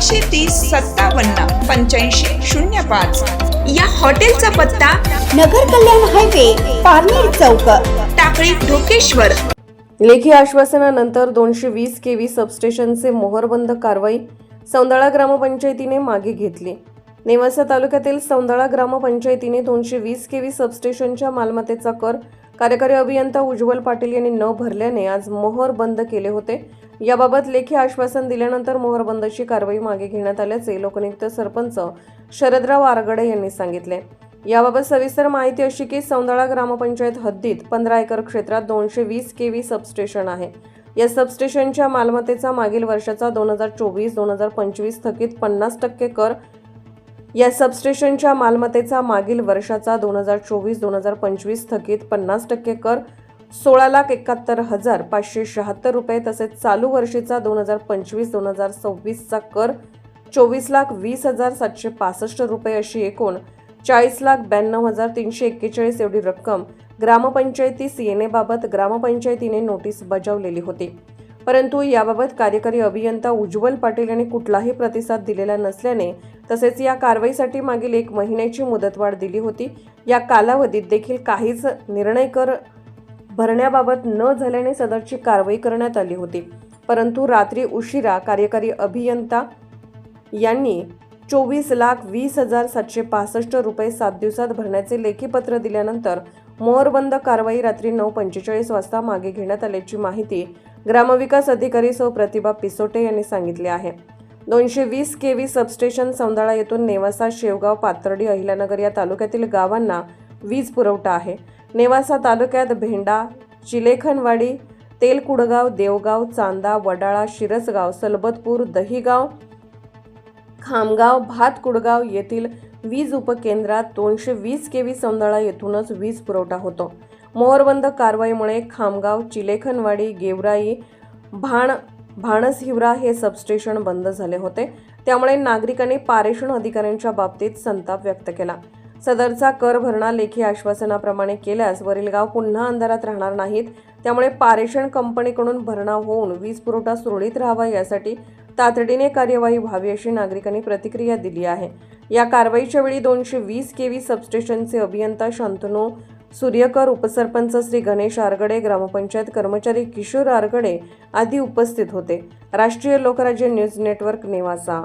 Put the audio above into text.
अठ्ठ्याऐंशी तीस सत्तावन्न पंच्याऐंशी शून्य पाच. या हॉटेलचा पत्ता नगर कल्याण हायवे पारनेर चौक टाकळी ढोकेश्वर. लेखी आश्वासनानंतर दोनशे वीस केव्ही सबस्टेशनचे मोहरबंद कारवाई सौंदळा ग्रामपंचायतीने मागे घेतली. नेवासा तालुक्यातील सौंदळा ग्रामपंचायतीने दोनशे वीस केव्ही सबस्टेशनच्या मालमत्तेचा कर कार्यकारी अभियंता उज्ज्वल पाटील यांनी न भरल्याने आज मोहर बंद केले होते. याबाबत लेखी आश्वासन दिल्यानंतर मोहरबंदची कारवाई मागे घेण्यात आल्याचे लोकनियुक्त सरपंच शरदराव आरगडे यांनी सांगितले. याबाबत सविस्तर माहिती अशी की सौंदळा ग्रामपंचायत हद्दीत पंधरा एकर क्षेत्रात दोनशे वीस के व्ही सबस्टेशन आहे. या सबस्टेशनच्या मालमत्तेचा मागील वर्षाचा दोन हजार चोवीस दोन हजार पंचवीस थकीत पन्नास टक्के कर या सबस्टेशनच्या मालमत्तेचा मागील वर्षाचा दोन हजार चोवीस दोन हजार पंचवीस थकीत पन्नास टक्के कर सोळा लाख एकाहत्तर हजार पाचशे शहात्तर रुपये तसेच चालू वर्षीचा दोन हजार पंचवीस दोन हजार सव्वीसचा कर चोवीस लाख वीस हजार सातशे पासष्ट रुपये अशी एकूण चाळीस लाख ब्याण्णव हजार तीनशे एक्केचाळीस एवढी रक्कम ग्रामपंचायतीस एबाबत ग्रामपंचायतीने नोटीस बजावलेली होती. परंतु याबाबत कार्यकारी अभियंता उज्ज्वल पाटील यांनी कुठलाही प्रतिसाद दिलेला नसल्याने तसेच या कारवाईसाठी मागील एक महिन्याची मुदतवाढ दिली होती. या कालावधीत देखील काहीच निर्णय कर भरण्याबाबत न झाल्याने सदरची कारवाई करण्यात आली होती. परंतु रात्री उशिरा कार्यकारी अभियंता यांनी चोवीस लाख वीस हजार सातशे पासष्ट रुपये सात दिवसात भरण्याचे लेखी पत्र दिल्यानंतर मोहरबंद कारवाई रात्री नऊ पंचेचाळीस वाजता मागे घेण्यात आल्याची माहिती ग्रामविकास अधिकारी सौ प्रतिभा पिसोटे यांनी सांगितले आहे. दोनशे वीस के व्ही सबस्टेशन सौंदाळा येथून नेवासा शेवगाव पाथर्डी अहिल्यानगर या तालुक्यातील गावांना वीज पुरवठा आहे. नेवासा तालुक्यात भेंडा चिलेखनवाडी तेलकुडगाव देवगाव चांदा वडाळा शिरसगाव सलबतपूर दहिगाव खामगाव भातकुडगाव येथील वीज उपकेंद्रात दोनशे वीस केव्ही सौंदळा येथूनच वीज पुरवठा होतो. मोहरबंद कारवाईमुळे खामगाव चिलेखनवाडी गेवराई भाण भाणसहिवरा हे सबस्टेशन बंद झाले होते. त्यामुळे नागरिकांनी पारेषण अधिकाऱ्यांच्या बाबतीत संताप व्यक्त केला. सदरचा कर भरणा लेखी आश्वासनाप्रमाणे केल्यास वरील गाव पुन्हा अंधारात राहणार नाहीत. त्यामुळे पारेषण कंपनीकडून भरणा होऊन वीज पुरवठा सुरळीत राहावा यासाठी तातडीने कार्यवाही व्हावी अशी नागरिकांनी प्रतिक्रिया दिली आहे. या कारवाईच्या वेळी दोनशे वीस केव्ही सबस्टेशनचे अभियंता शांतनू सूर्यकर उपसरपंच श्री गणेश आरगडे ग्रामपंचायत कर्मचारी किशोर आरगडे आदी उपस्थित होते. राष्ट्रीय लोकराज्य न्यूज नेटवर्क नेवासा.